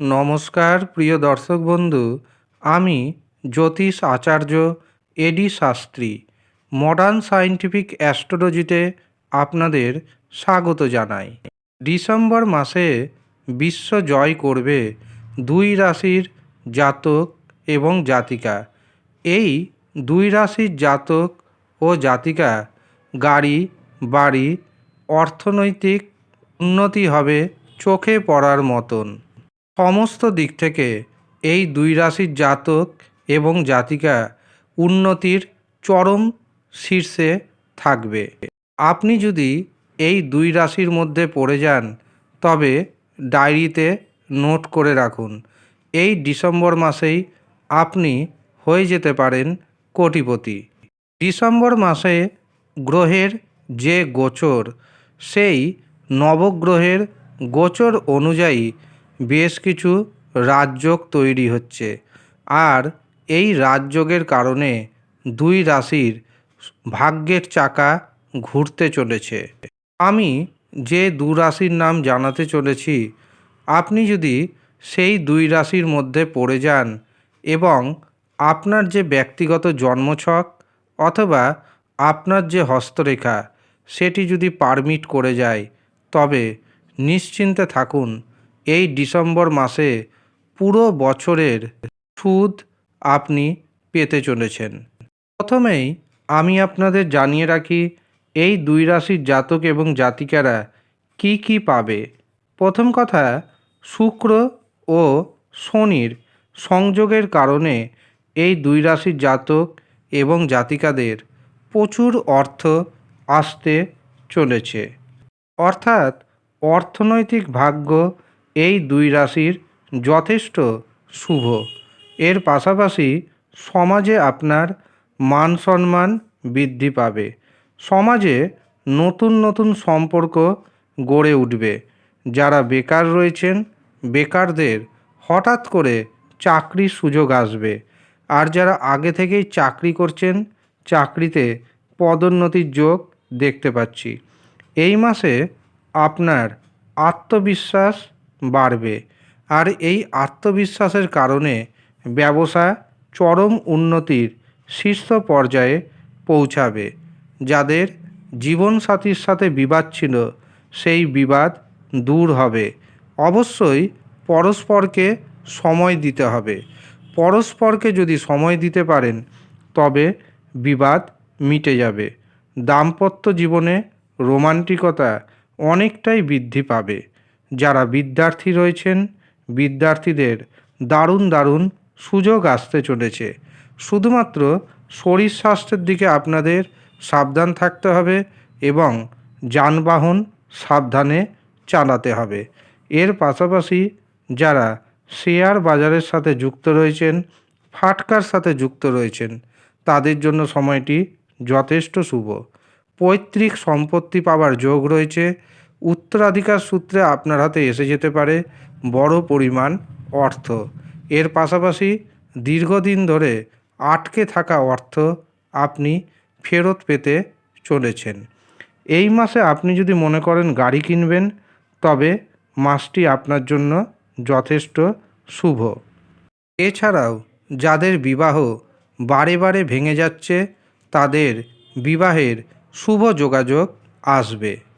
নমস্কার, প্রিয় দর্শক বন্ধু। আমি জ্যোতিষ আচার্য এডি শাস্ত্রী। মডার্ন সায়েন্টিফিক অ্যাস্ট্রোলজিতে আপনাদের স্বাগত জানাই। ডিসেম্বর মাসে বিশ্ব জয় করবে দুই রাশির জাতক এবং জাতিকা। এই দুই রাশির জাতক ও জাতিকা গাড়ি, বাড়ি, অর্থনৈতিক উন্নতি হবে চোখে পড়ার মতন। সমস্ত দিক থেকে এই দুই রাশির জাতক এবং জাতিকা উন্নতির চরম শীর্ষে থাকবে। আপনি যদি এই দুই রাশির মধ্যে পড়ে যান, তবে ডায়েরিতে নোট করে রাখুন, এই ডিসেম্বর মাসেই আপনি হয়ে যেতে পারেন কোটিপতি। ডিসেম্বর মাসে গ্রহের যে গোচর, সেই নবগ্রহের গোচর অনুযায়ী বেশ কিছু রাজযোগ তৈরি হচ্ছে। আর এই রাজযোগের কারণে দুই রাশির ভাগ্যের চাকা ঘুরতে চলেছে। আমি যে দু রাশির নাম জানাতে চলেছি, আপনি যদি সেই দুই রাশির মধ্যে পড়ে যান এবং আপনার যে ব্যক্তিগত জন্মছক অথবা আপনার যে হস্তরেখা, সেটি যদি পারমিট করে যায়, তবে নিশ্চিন্তে থাকুন এই ডিসেম্বর মাসে পুরো বছরের সুদ আপনি পেতে চলেছেন। প্রথমেই আমি আপনাদের জানিয়ে রাখি, এই দুই রাশির জাতক এবং জাতিকারা কি কি পাবে। প্রথম কথা, শুক্র ও শনির সংযোগের কারণে এই দুই রাশির জাতক এবং জাতিকাদের প্রচুর অর্থ আসতে চলেছে। অর্থাৎ অর্থনৈতিক ভাগ্য এই দুই রাশির যথেষ্ট শুভ। এর পাশাপাশি সমাজে আপনার মান সম্মান বৃদ্ধি পাবে। সমাজে নতুন নতুন সম্পর্ক গড়ে উঠবে। যারা বেকার রয়েছেন, বেকারদের হঠাৎ করে চাকরির সুযোগ আসবে। আর যারা আগে থেকেই চাকরি করছেন, চাকরিতে পদোন্নতির যোগ দেখতে পাচ্ছি। এই মাসে আপনার আত্মবিশ্বাস বাড়বে। আর এই আত্মবিশ্বাসের কারণে ব্যবসা চরম উন্নতির শীর্ষ পর্যায়ে পৌঁছাবে। যাদের জীবনসাথীর সাথে বিবাদ ছিল, সেই বিবাদ দূর হবে। অবশ্যই পরস্পরকে সময় দিতে হবে। পরস্পরকে যদি সময় দিতে পারেন, তবে বিবাদ মিটে যাবে। দাম্পত্য জীবনে রোমান্টিকতা অনেকটাই বৃদ্ধি পাবে। যারা বিদ্যার্থী রয়েছেন, বিদ্যার্থীদের দারুণ দারুণ সুযোগ আসতে চলেছে। শুধুমাত্র শরীর স্বাস্থ্যের দিকে আপনাদের সাবধান থাকতে হবে এবং যানবাহন সাবধানে চালাতে হবে। এর পাশাপাশি যারা শেয়ার বাজারের সাথে যুক্ত রয়েছেন, ফাটকার সাথে যুক্ত রয়েছেন, তাদের জন্য সময়টি যথেষ্ট শুভ। পৈতৃক সম্পত্তি পাওয়ার যোগ রয়েছে। উত্তরাধিকার সূত্রে আপনার হাতে এসে যেতে পারে বড় পরিমাণ অর্থ। এর পাশাপাশি দীর্ঘদিন ধরে আটকে থাকা অর্থ আপনি ফেরত পেতে চলেছেন। এই মাসে আপনি যদি মনে করেন গাড়ি কিনবেন, তবে মাসটি আপনার জন্য যথেষ্ট শুভ। এছাড়াও যাদের বিবাহ বারে বারে ভেঙে যাচ্ছে, তাদের বিবাহের শুভ যোগাযোগ আসবে।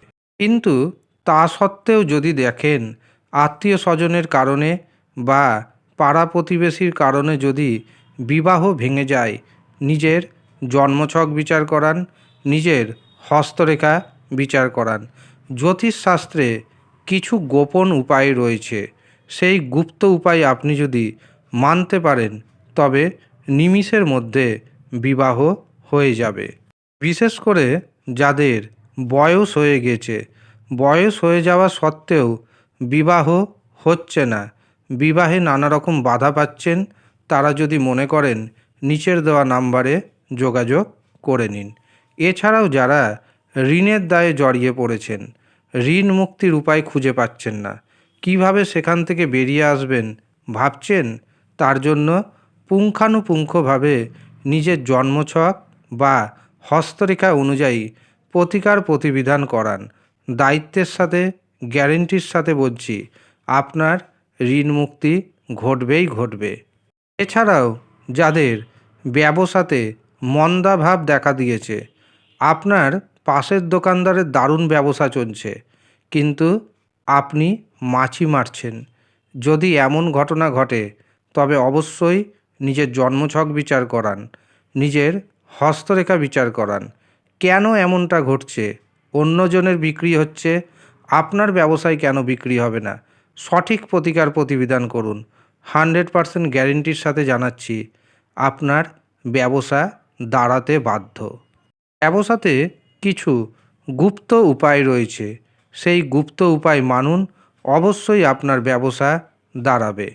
কিন্তু তা সত্ত্বেও যদি দেখেন আত্মীয় স্বজনের কারণে বা পাড়া প্রতিবেশীর কারণে যদি বিবাহ ভেঙে যায়, নিজের জন্মছক বিচার করান, নিজের হস্তরেখা বিচার করান। জ্যোতিষশাস্ত্রে কিছু গোপন উপায় রয়েছে। সেই গুপ্ত উপায় আপনি যদি মানতে পারেন, তবে নিমিষের মধ্যে বিবাহ হয়ে যাবে। বিশেষ করে যাদের বয়স হয়ে গেছে বয়স হয়ে যাওয়া সত্ত্বেও বিবাহ হচ্ছে না। বিবাহে নানা রকম বাধা পাচ্ছেন। তারা যদি মনে করেন, নিচের দেওয়া নাম্বারে যোগাযোগ করে নিন। এছাড়াও যারা ঋণের দায়ে জড়িয়ে পড়েছেন, ঋণ মুক্তির উপায় খুঁজে পাচ্ছেন না। কীভাবে সেখান থেকে বেরিয়ে আসবেন ভাবছেন? তার জন্য পুঙ্খানুপুঙ্খভাবে নিজের জন্মছক বা হস্তরেখা অনুযায়ী প্রতিকার প্রতিবিধান করান। দায়িত্বের সাথে, গ্যারেন্টির সাথে বলছি, আপনার ঋণ মুক্তি ঘটবেই ঘটবে। এছাড়াও যাদের ব্যবসাতে মন্দাভাব দেখা দিয়েছে, আপনার পাশের দোকানদারের দারুণ ব্যবসা চলছে, কিন্তু আপনি মাছি মারছেন। যদি এমন ঘটনা ঘটে, তবে অবশ্যই নিজের জন্মছক বিচার করান, নিজের হস্তরেখা বিচার করান। কেন এমনটা ঘটছে? অন্যজনের বিক্রি হচ্ছে, আপনার ব্যবসায় কেন বিক্রি হবে না? সঠিক প্রতিকার প্রতিবিধান করুন। হান্ড্রেড পারসেন্ট গ্যারেন্টির সাথে জানাচ্ছি, আপনার ব্যবসা দাঁড়াতে বাধ্য। ব্যবসাতে কিছু গুপ্ত উপায় রয়েছে। সেই গুপ্ত উপায় মানুন, অবশ্যই আপনার ব্যবসা দাঁড়াবে।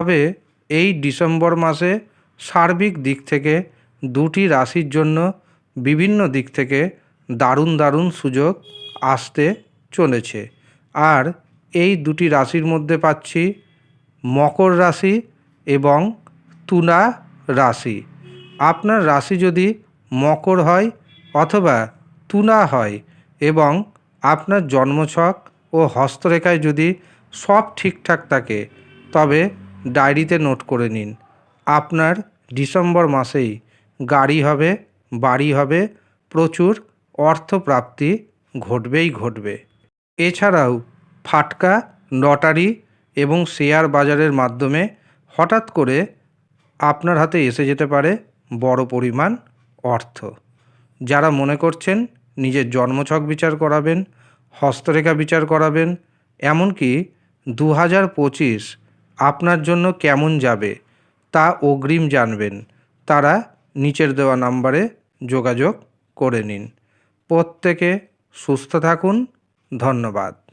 তবে এই ডিসেম্বর মাসে সার্বিক দিক থেকে দুটি রাশির জন্য বিভিন্ন দিক থেকে দারুণ দারুণ সুযোগ আসতে চলেছে। আর এই দুটি রাশির মধ্যে পাচ্ছি মকর রাশি এবং তুলা রাশি। আপনার রাশি যদি মকর হয় অথবা তুলা হয় এবং আপনার জন্মছক ও হস্তরেখায় যদি সব ঠিকঠাক থাকে, তবে ডায়েরিতে নোট করে নিন। আপনার ডিসেম্বর মাসেই গাড়ি হবে, বাড়ি হবে, প্রচুর অর্থপ্রাপ্তি ঘটবেই ঘটবে। এছাড়াও ফাটকা, লটারি এবং শেয়ার বাজারের মাধ্যমে হঠাৎ করে আপনার হাতে এসে যেতে পারে বড় পরিমাণ অর্থ। যারা মনে করছেন নিজের জন্মছক বিচার করাবেন, হস্তরেখা বিচার করাবেন, এমনকি দু হাজার পঁচিশ আপনার জন্য কেমন যাবে তা অগ্রিম জানবেন, তারা নিচের দেওয়া নাম্বারে যোগাযোগ করে নিন। প্রত্যেকে সুস্থ থাকুন। ধন্যবাদ।